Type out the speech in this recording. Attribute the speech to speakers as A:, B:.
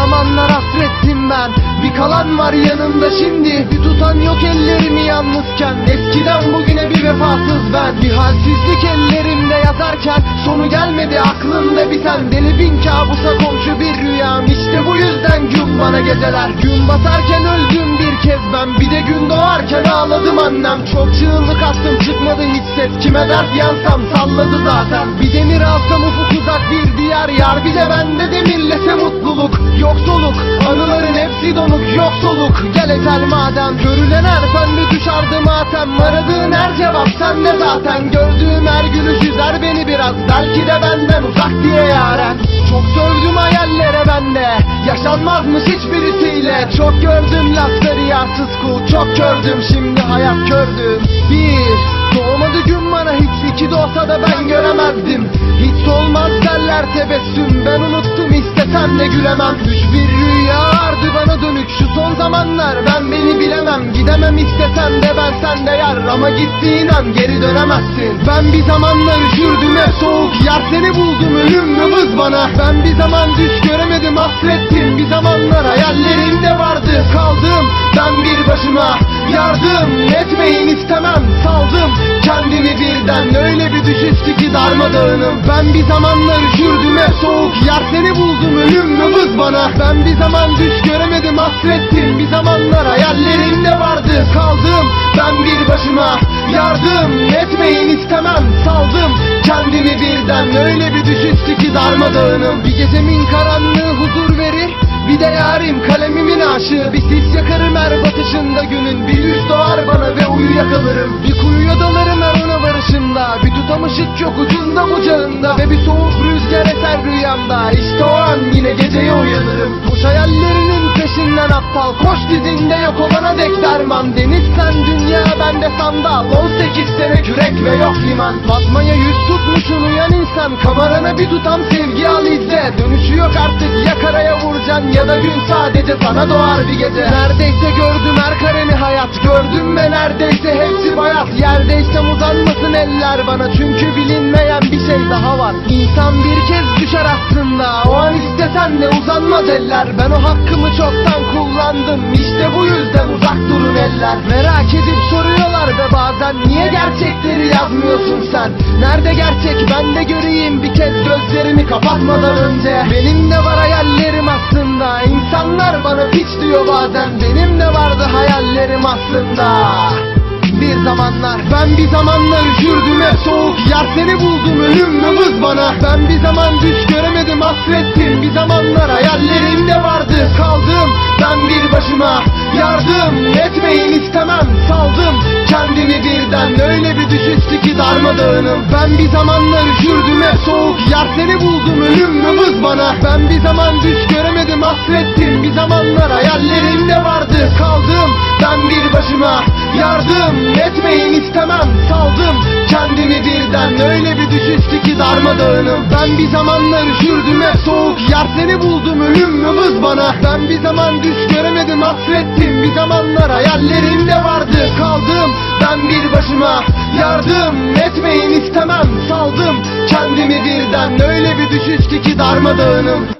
A: zamanlar hasrettim ben. Bir kalan var yanımda şimdi. Bir tutan yok ellerimi yalnızken. Eskiden bugüne bir vefasız ben. Bir halsizlik ellerimde yazarken. Sonu gelmedi aklımda biten. Deli bin kabusa komşu bir rüyam. İşte bu yüzden gün bana geceler. Gün batarken öldüm kez ben Bir de gün doğarken ağladım annem. Çok çığlık attım çıkmadı hiç ses. Kime dert yansam salladı zaten. Bir demir alsam ufuk uzak bir diyar Yar. Bir de bende demirlese mutluluk Yok soluk anıların hepsi donuk Yok soluk gel etel madem Görülen her pembe düşardı matem Aradığın her cevap sende zaten. Gördüğüm her gülüş üzer beni biraz. Belki de benden uzak diye yaren. Çok sövdüm hayallere bende Yaşanmazmış Çok gördüm lafları yarsız kul. Çok gördüm şimdi hayat gördüm. Bir Doğmadı gün bana hiç iki doğsa da ben göremezdim. Hiç olmaz derler tebessüm Ben unuttum istesem de gülemem. Düş bir rüya vardı bana dönük Şu son zamanlar ben beni bilemem. Gidemem istesem de ben sende yar. Ama gittiğin an geri dönemezsin. Ben bir zamanlar üşürdüm hep soğuk Yar seni buldum. Ölüm nabız bana. Ben bir zaman düş göremedim hasrettim başıma Yardım etmeyin istemem. Saldım kendimi birden Öyle bir düşüştü ki darmadağınım. Ben bir zamanlar üşürdüm hep soğuk Yar seni buldum ölüm nabız bana. Ben bir zaman düş göremedim hasrettim. Bir zamanlar hayallerimde vardı Kaldım ben bir başıma. Yardım etmeyin istemem. Saldım kendimi birden Öyle bir düşüştü ki darmadağınım. Bir gecemin karanlığı aşığı Bir sis yakarım her batışında günün. Bir düş doğar bana ve uyuyakalırım. Bir kuyuya dalarım her ona varışımda. Bir tutam ışık yok ucunda bucağında Ve bir soğuk rüzgar eser rüyamda. İşte o an yine geceye uyanırım. Koş hayallerinin peşinden aptal. Koş dizinde yok olana dek derman. Deniz sen dünya bende sandal 18 sene kürek ve yok liman. Batmaya yüz tutmuşsun uyan insan. Kamerana bir tutam sevgi al izle. Dönüşü yok artık. Ya karaya Ya da gün sadece sana doğar bir gece. Neredeyse gördüm her kareni hayat. Gördüm ve neredeyse hepsi bayat. Yerdeysem uzanmasın eller bana. Çünkü bilinmeyen bir şey daha var. İnsan bir kez düşer aslında. O an istesen de uzanmaz eller. Ben o hakkımı çoktan kullandım. İşte bu yüzden uzak durun eller. Merak edip soruyorlar ve bazen. Niye gerçekleri yazmıyorsun sen? Nerede gerçek? Ben de göreyim Bir kez gözlerimi kapatmadan önce. Benim de var hayallerim aslında diyor bazen. Benim de vardı hayallerim aslında. Bir zamanlar Ben bir zamanlar üşürdüm hep soğuk Yar seni buldum. Ölüm nabız bana? Ben bir zaman düş göremedim hasrettim. Bir zamanlar hayallerimde vardı. Kaldım ben bir başıma. Yardım etmeyin istemem. Saldım kendimi birden. Öyle bir düşüştü ki darmadağınım. Ben bir zamanlar üşürdüm hep soğuk Yar seni buldum. Ölüm nabız bana? Ben bir zaman düş göremedim hasrettim birden Öyle bir düşüştü ki darmadağınım? Ben bir zamanlar üşürdüm hep soğuk. Yar seni buldum ölüm nabız bana. Ben bir zaman düş göremedim hasrettim. Bir zamanlar hayallerimde vardı. Kaldım ben bir başıma. Yardım etmeyin istemem. Saldım kendimi birden. Öyle bir düşüştü ki darmadağınım